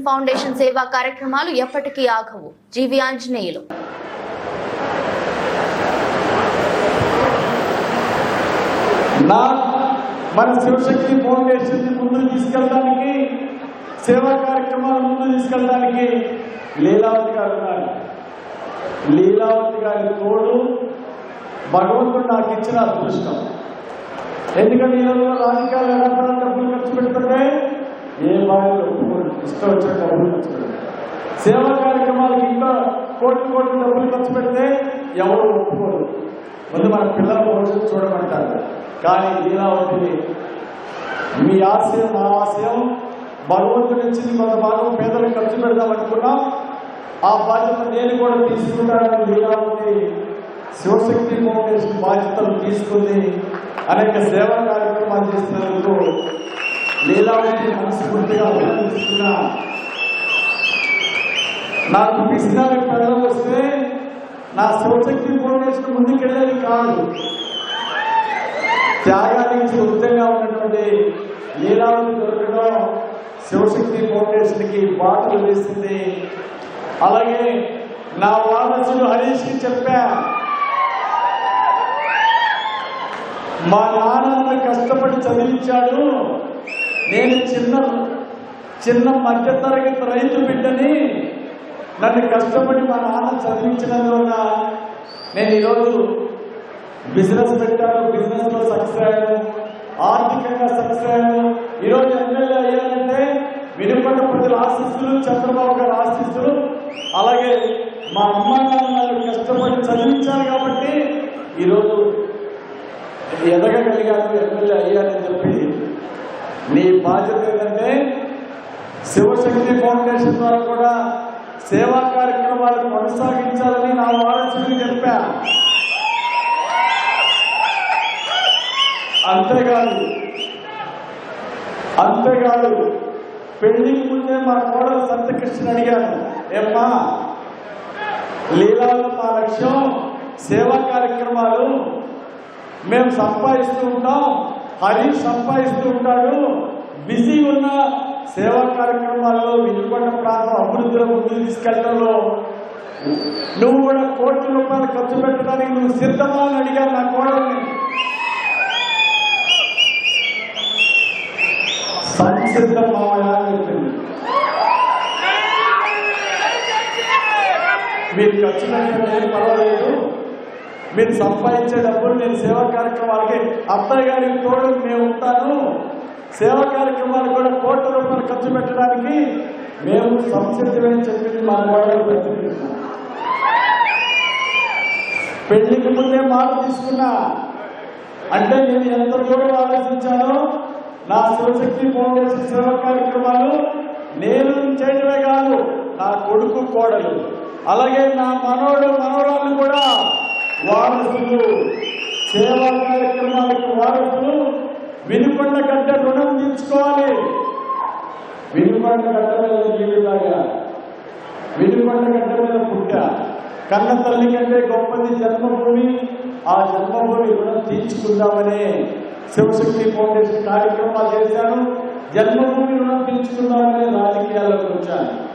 Foundation సేవా కార్యక్రమాలు ఎప్పటికీ ఆగవు. జీవి ఆంజనేయులు. నా మన శివశక్తి ఫౌండేషన్ ముందుకు తీసుకెళ్ళడానికి సేవా కార్యక్రమాలు ముందు తీసుకెళ్ళడానికి లీలావతి గారు ఉన్నారు. లీలావతి గారి తోడు భగవంతుడు నాకు ఇచ్చిన అదృష్టం. ఎందుకంటే ఈ రోజుల్లో రాజకీయాలు ఎలా డబ్బులు ఖర్చు పెడుతున్నాయి ఏ బాధ్యత ఇష్టం వచ్చిన డబ్బులు ఖర్చు పెడతారు సేవా కార్యక్రమాలకు ఇంకా కోట్లు కోట్లు డబ్బులు ఖర్చు పెడితే ఎవరు ఒప్పుకోరు. ముందు మన పిల్లల భవిష్యత్తు చూడమంటారు. కానీ ఉంటుంది మీ ఆశయం నా ఆశయం భగవంతుడి ఇచ్చింది కొంత భాగం పేదలకు ఖర్చు పెడదాం అనుకున్నాం. ఆ బాధ్యత నేను కూడా తీసుకుంటానని ఉంది శివశక్తి ఫౌండేషన్ బాధ్యతలు తీసుకుంది. అనేక సేవా కార్యక్రమాలు చేస్తున్నందుకు లీలావతి మనస్ఫూర్తిగా అభినందిస్తున్నా. నాకు పిసినారి పిల్లలు వస్తే నా శివశక్తి ఫౌండేషన్ ముందుకెళ్ళేది కాదు. త్యాగానికి సొంతంగా ఉన్నటువంటి లీలావతి దొరకడం శివశక్తి ఫౌండేషన్కి బాటలు వేసింది. అలాగే నా వారసుడు హరీష్కి చెప్పా మా నాన్న కష్టపడి చదివించాడు. నేను చిన్న చిన్న మధ్యతరగతి రైతు బిడ్డని నన్ను కష్టపడి మా నాన్న చదివించినందువల్ల నేను ఈరోజు బిజినెస్ పెట్టాను బిజినెస్లో సక్సెస్ అయ్యాను ఆర్థికంగా సక్సెస్ అయ్యాను. ఈరోజు ఎమ్మెల్యే అయ్యానంటే వినుకొండ ప్రజల ఆశిస్తులు చంద్రబాబు గారు ఆశిస్తులు అలాగే మా అమ్మ నాన్న కష్టపడి చదివించారు కాబట్టి ఈరోజు ఎదగగలిగాను ఎమ్మెల్యే అయ్యానని చెప్పి నీ బాధ్యత ఏంటంటే శివశక్తి ఫౌండేషన్ ద్వారా కూడా సేవా కార్యక్రమాలు కొనసాగించాలని నా వారసుడికి చెప్పా. అంతేకాదు అంతేకాదు పెళ్ళికి ముందే మా కోడలు సంతకృష్ణ అడిగాను. ఏమ్మా లీలాలు మా లక్ష్యం సేవా కార్యక్రమాలు మేము సంపాదిస్తూ ఉంటాం హరి సంపాదిస్తూ ఉంటాడు. బిజీ ఉన్న సేవా కార్యక్రమాల్లో వినుకొండ ప్రాంతం అభివృద్ధిలో ముందుకు తీసుకెళ్ళడంలో నువ్వు కూడా కోట్ల రూపాయలు ఖర్చు పెట్టడానికి నువ్వు సిద్ధమా అని అడిగాను నా కోడల్ని. సంసిద్ధం అని చెప్పింది. మీరు ఖర్చు పెట్టడం ఏం పర్వాలేదు. మీరు సంపాదించే డబ్బులు నేను సేవా కార్యక్రమాలకి అత్తయ్య గారికి తోడు మేము ఉంటాను. సేవా కార్యక్రమాలు కూడా కోట్ల రూపాయలు ఖర్చు పెట్టడానికి మేము సంసిద్ధమని చెప్పింది మా గోడలు ప్రతినిధిస్తున్నాం పెళ్ళికి ముందే మాట తీసుకున్నా. అంటే నేను ఎంత దూరం ఆలోచించానో నా శివశక్తి ఫౌండేషన్ సేవా కార్యక్రమాలు నేను చేయడమే కాదు నా కొడుకు కోడలు. అలాగే నా మనోడు మనవరాలు కూడా వారసులు. సేవా కార్యక్రమం వినుకొండ గడ్డ రుణం తీర్చుకోవాలి వినుకొండ గడ్డ మీద జీవితాగా. వినుకొండ గడ్డ మీద పుట్ట. కన్న తల్లి కంటే గొప్పది జన్మభూమి. ఆ జన్మభూమి రుణం తీర్చుకుందామని శివశక్తి ఫౌండేషన్ కార్యక్రమాలు చేశాను జన్మభూమి రుణం తీర్చుకుందామని రాజకీయాల్లోకి వచ్చాను.